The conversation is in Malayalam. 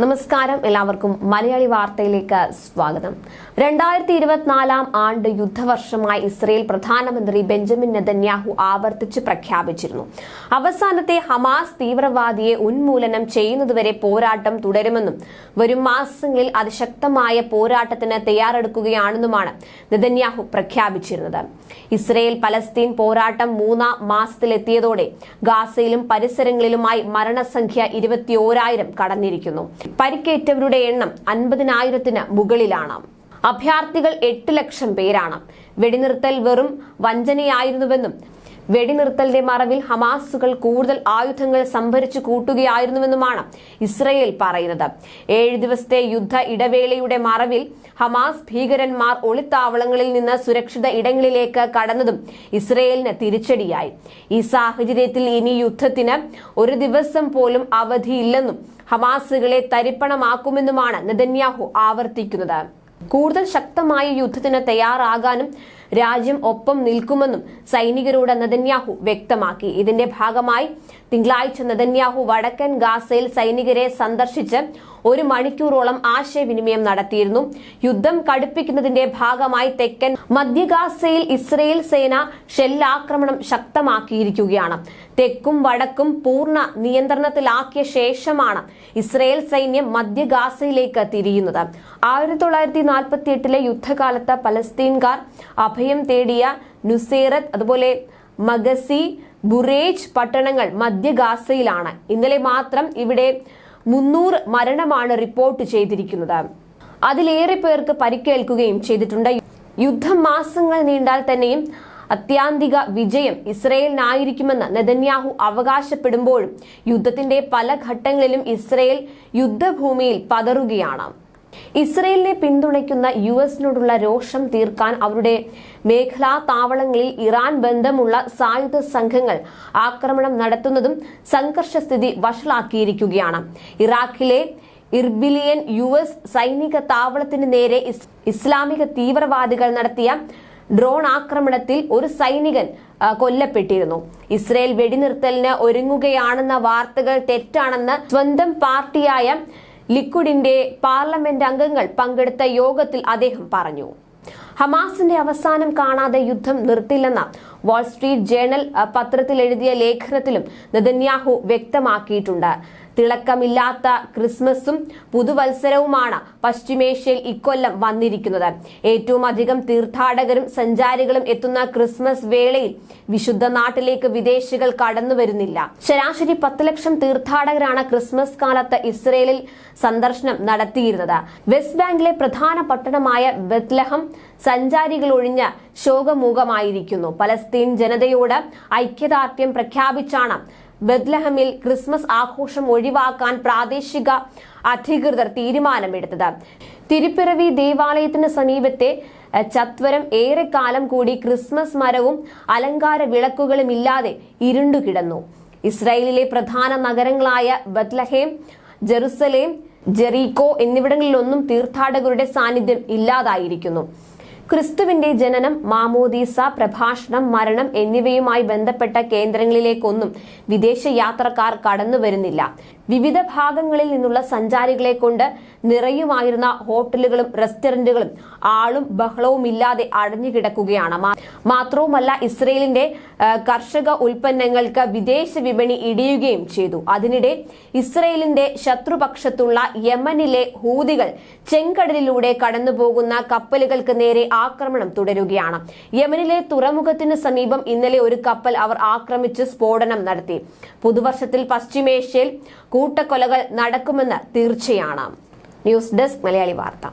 നമസ്കാരം. എല്ലാവർക്കും മലയാളി വാർത്തയിലേക്ക് സ്വാഗതം. രണ്ടായിരത്തി ഇരുപത്തിനാലാം ആണ്ട് യുദ്ധവർഷമായി ഇസ്രയേൽ പ്രധാനമന്ത്രി ബെഞ്ചമിൻ നെതന്യാഹു ആവർത്തിച്ച് പ്രഖ്യാപിച്ചിരുന്നു. അവസാനത്തെ ഹമാസ് തീവ്രവാദിയെ ഉന്മൂലനം ചെയ്യുന്നതുവരെ പോരാട്ടം തുടരുമെന്നും വരും മാസങ്ങളിൽ അതിശക്തമായ പോരാട്ടത്തിന് തയ്യാറെടുക്കുകയാണെന്നുമാണ് നെതന്യാഹു പ്രഖ്യാപിച്ചിരുന്നത്. ഇസ്രയേൽ പലസ്തീൻ പോരാട്ടം മൂന്നാം മാസത്തിലെത്തിയതോടെ ഗാസയിലും പരിസരങ്ങളിലുമായി മരണസംഖ്യ ഇരുപത്തിയോരായിരം കടന്നിരിക്കുന്നു. പരിക്കേറ്റവരുടെ എണ്ണം അൻപതിനായിരത്തിന് മുകളിലാണ്. അഭയാർത്ഥികൾ എട്ട് ലക്ഷം പേരാണ്. വെടിനിർത്തൽ വെറും വഞ്ചനയായിരുന്നുവെന്നും വെടിനിർത്തലിന്റെ മറവിൽ ഹമാസുകൾ കൂടുതൽ ആയുധങ്ങൾ സംഭരിച്ചു കൂട്ടുകയായിരുന്നുവെന്നുമാണ് ഇസ്രയേൽ പറയുന്നത്. ഏഴ് ദിവസത്തെ യുദ്ധ ഇടവേളയുടെ മറവിൽ ഹമാസ് ഭീകരന്മാർ ഒളിത്താവളങ്ങളിൽ നിന്ന് സുരക്ഷിത ഇടങ്ങളിലേക്ക് കടന്നതും ഇസ്രയേലിന് തിരിച്ചടിയായി. ഈ സാഹചര്യത്തിൽ ഇനി യുദ്ധത്തിന് ഒരു ദിവസം പോലും അവധിയില്ലെന്നും ഹമാസുകളെ തരിപ്പണമാക്കുമെന്നുമാണ് നെതന്യാഹു ആവർത്തിക്കുന്നത്. കൂടുതൽ ശക്തമായ യുദ്ധത്തിന് തയ്യാറാകാനും രാജ്യം ഒപ്പം നിൽക്കുമെന്നും സൈനികരോട് നദന്യാഹു വ്യക്തമാക്കി. ഇതിന്റെ ഭാഗമായി തിങ്കളാഴ്ച നദന്യാഹു വടക്കൻ ഗാസയിൽ സൈനികരെ സന്ദർശിച്ച് ഒരു മണിക്കൂറോളം ആശയവിനിമയം നടത്തിയിരുന്നു. യുദ്ധം കടുപ്പിക്കുന്നതിന്റെ ഭാഗമായി തെക്കൻ മധ്യഗാസയിൽ ഇസ്രയേൽ സേന ഷെല്ലാക്രമണം ശക്തമാക്കിയിരിക്കുകയാണ്. തെക്കും വടക്കും പൂർണ നിയന്ത്രണത്തിലാക്കിയ ശേഷമാണ് ഇസ്രയേൽ സൈന്യം മധ്യഗാസയിലേക്ക് തിരിയുന്നത്. ആയിരത്തി തൊള്ളായിരത്തി നാൽപ്പത്തി എട്ടിലെ യുദ്ധകാലത്ത് പലസ്തീൻകാർ അഭയം തേടിയ നുസേറത്ത് അതുപോലെ മഗസി ബുറേജ് പട്ടണങ്ങൾ മധ്യഗാസയിലാണ്. ഇന്നലെ മാത്രം ഇവിടെ മുന്നൂറ് മരണമാണ് റിപ്പോർട്ട് ചെയ്തിരിക്കുന്നത്. അതിലേറെ പേർക്ക് പരിക്കേൽക്കുകയും ചെയ്തിട്ടുണ്ട്. യുദ്ധം മാസങ്ങൾ നീണ്ടാൽ തന്നെയും അത്യാന്തിക വിജയം ഇസ്രയേലിനായിരിക്കുമെന്ന് നെതന്യാഹു അവകാശപ്പെടുമ്പോഴും യുദ്ധത്തിന്റെ പല ഘട്ടങ്ങളിലും ഇസ്രയേൽ യുദ്ധഭൂമിയിൽ പതറുകയാണ്. ഇസ്രയേലിനെ പിന്തുണയ്ക്കുന്ന യു എസിനോടുള്ള രോഷം തീർക്കാൻ അവരുടെ മേഖലാ താവളങ്ങളിൽ ഇറാൻ ബന്ധമുള്ള സായുധ സംഘങ്ങൾ ആക്രമണം നടത്തുന്നതും സംഘർഷസ്ഥിതി വഷളാക്കിയിരിക്കുകയാണ്. ഇറാഖിലെ ഇർബിലിയൻ യു എസ് സൈനിക താവളത്തിന് നേരെ ഇസ്ലാമിക തീവ്രവാദികൾ നടത്തിയ ഡ്രോൺ ആക്രമണത്തിൽ ഒരു സൈനികൻ കൊല്ലപ്പെട്ടിരുന്നു. ഇസ്രയേൽ വെടിനിർത്തലിന് ഒരുങ്ങുകയാണെന്ന വാർത്തകൾ തെറ്റാണെന്ന് സ്വന്തം പാർട്ടിയായ ലിക്വിഡിന്റെ പാർലമെന്റ് അംഗങ്ങൾ പങ്കെടുത്ത യോഗത്തിൽ അദ്ദേഹം പറഞ്ഞു. ഹമാസിന്റെ അവസാനം കാണാതെ യുദ്ധം നിർത്തില്ലെന്ന വാൾസ്ട്രീറ്റ് ജേണൽ പത്രത്തിൽ എഴുതിയ ലേഖനത്തിലും നെതന്യാഹു വ്യക്തമാക്കിയിട്ടുണ്ട്. തിളക്കമില്ലാത്ത ക്രിസ്മസും പുതുവത്സരവുമാണ് പശ്ചിമേഷ്യയിൽ ഇക്കൊല്ലം വന്നിരിക്കുന്നത്. ഏറ്റവും അധികം തീർത്ഥാടകരും സഞ്ചാരികളും എത്തുന്ന ക്രിസ്മസ് വേളയിൽ വിശുദ്ധ നാട്ടിലേക്ക് വിദേശികൾ കടന്നു വരുന്നില്ല. ശരാശരി പത്ത് ലക്ഷം തീർത്ഥാടകരാണ് ക്രിസ്മസ് കാലത്ത് ഇസ്രയേലിൽ സന്ദർശനം നടത്തിയിരുന്നത്. വെസ്റ്റ് ബാങ്കിലെ പ്രധാന പട്ടണമായ ബത്ലഹം സഞ്ചാരികൾ ഒഴിഞ്ഞ് ശോകമുഖമായിരിക്കുന്നു പലസ്തീൻ ജനതയോട് ഐക്യദാർഢ്യം പ്രഖ്യാപിച്ചാണ് ബദ്ലഹമിൽ ക്രിസ്മസ് ആഘോഷം ഒഴിവാക്കാൻ പ്രാദേശിക അധികൃതർ തീരുമാനമെടുത്തത്. തിരുപ്പിറവി ദേവാലയത്തിന് സമീപത്തെ ചത്വരം ഏറെക്കാലം കൂടി ക്രിസ്മസ് മരവും അലങ്കാര വിളക്കുകളും ഇല്ലാതെ ഇരുണ്ടുകിടന്നു. ഇസ്രായേലിലെ പ്രധാന നഗരങ്ങളായ ബത്ലഹേം ജെറുസലേം ജെറീക്കോ എന്നിവിടങ്ങളിലൊന്നും തീർത്ഥാടകരുടെ സാന്നിധ്യം ഇല്ലാതായിരിക്കുന്നു. ക്രിസ്തുവിന്റെ ജനനം മാമോദീസ പ്രഭാഷണം മരണം എന്നിവയുമായി ബന്ധപ്പെട്ട കേന്ദ്രങ്ങളിലേക്കൊന്നും വിദേശയാത്രക്കാർ കടന്നു വരുന്നില്ല വിവിധ ഭാഗങ്ങളിൽ നിന്നുള്ള സഞ്ചാരികളെ കൊണ്ട് നിറയുമായിരുന്ന ഹോട്ടലുകളും റെസ്റ്റോറന്റുകളും ആളും ബഹളവും ഇല്ലാതെ അടഞ്ഞുകിടക്കുകയാണ് മാത്രവുമല്ല ഇസ്രയേലിന്റെ കർഷക ഉൽപ്പന്നങ്ങൾക്ക് വിദേശ വിപണി ഇടിയുകയും ചെയ്തു. അതിനിടെ ഇസ്രയേലിന്റെ ശത്രുപക്ഷത്തുള്ള യമനിലെ ഹൂതികൾ ചെങ്കടലിലൂടെ കടന്നുപോകുന്ന കപ്പലുകൾക്ക് നേരെ ആക്രമണം തുടരുകയാണ്. യമനിലെ തുറമുഖത്തിന് സമീപം ഇന്നലെ ഒരു കപ്പൽ അവർ ആക്രമിച്ച് സ്ഫോടനം നടത്തി. പുതുവർഷത്തിൽ പശ്ചിമേഷ്യയിൽ കൂട്ടക്കൊലകൾ നടക്കുമെന്ന് തീർച്ചയാണ്. ന്യൂസ് ഡെസ്ക് മലയാളി വാർത്ത.